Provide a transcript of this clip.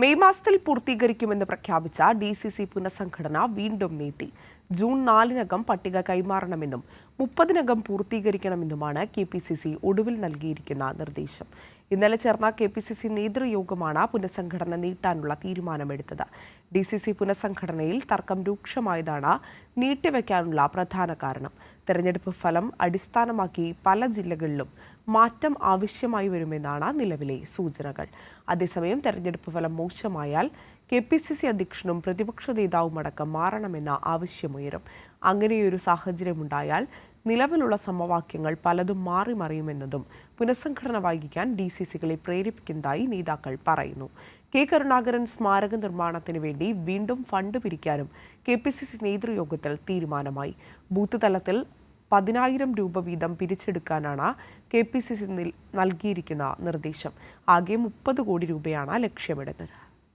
May മാസത്തിൽ പൂർത്തീകരിക്കുമെന്ന് പ്രഖ്യാപിച്ച D C C പുനഃസംഘടന വീണ്ടും നീട്ടി. ജൂൺ നാലിനകം പട്ടിക കൈമാറണമെന്നും മുപ്പതിനകം പൂർത്തീകരിക്കണമെന്നുമാണ് കെ പി സി സി ഒടുവിൽ നൽകിയിരിക്കുന്ന നിർദ്ദേശം. ഇന്നലെ ചേർന്ന കെ പി സി സി നേതൃയോഗമാണ് പുനഃസംഘടന നീട്ടാനുള്ള തീരുമാനമെടുത്തത്. ഡി സി സി പുനഃസംഘടനയിൽ തർക്കം രൂക്ഷമായതാണ് നീട്ടിവെക്കാനുള്ള പ്രധാന കാരണം. തെരഞ്ഞെടുപ്പ് ഫലം അടിസ്ഥാനമാക്കി പല ജില്ലകളിലും മാറ്റം ആവശ്യമായി വരുമെന്നാണ് നിലവിലെ സൂചനകൾ. അതേസമയം തെരഞ്ഞെടുപ്പ് ഫലം മോശമായാൽ കെ പി സി സി അധ്യക്ഷനും പ്രതിപക്ഷ നേതാവുമടക്കം മാറണമെന്ന ആവശ്യമുയരും അങ്ങനെയൊരു സാഹചര്യമുണ്ടായാൽ നിലവിലുള്ള സമവാക്യങ്ങൾ പലതും മാറി മറിയുമെന്നതും പുനഃസംഘടന വൈകിക്കാൻ ഡി സി സികളെ പ്രേരിപ്പിക്കുന്നതായി നേതാക്കൾ പറയുന്നു. കെ കരുണാകരൻ സ്മാരക നിർമ്മാണത്തിന് വേണ്ടി വീണ്ടും ഫണ്ട് പിരിക്കാനും കെ പി സി സി നേതൃയോഗത്തിൽ തീരുമാനമായി. ബൂത്ത് തലത്തിൽ പതിനായിരം രൂപ വീതം പിരിച്ചെടുക്കാനാണ് കെ പി സി സി നൽകിയിരിക്കുന്ന നിർദ്ദേശം. ആകെ മുപ്പത് കോടി രൂപയാണ് ലക്ഷ്യമിടുന്നത്.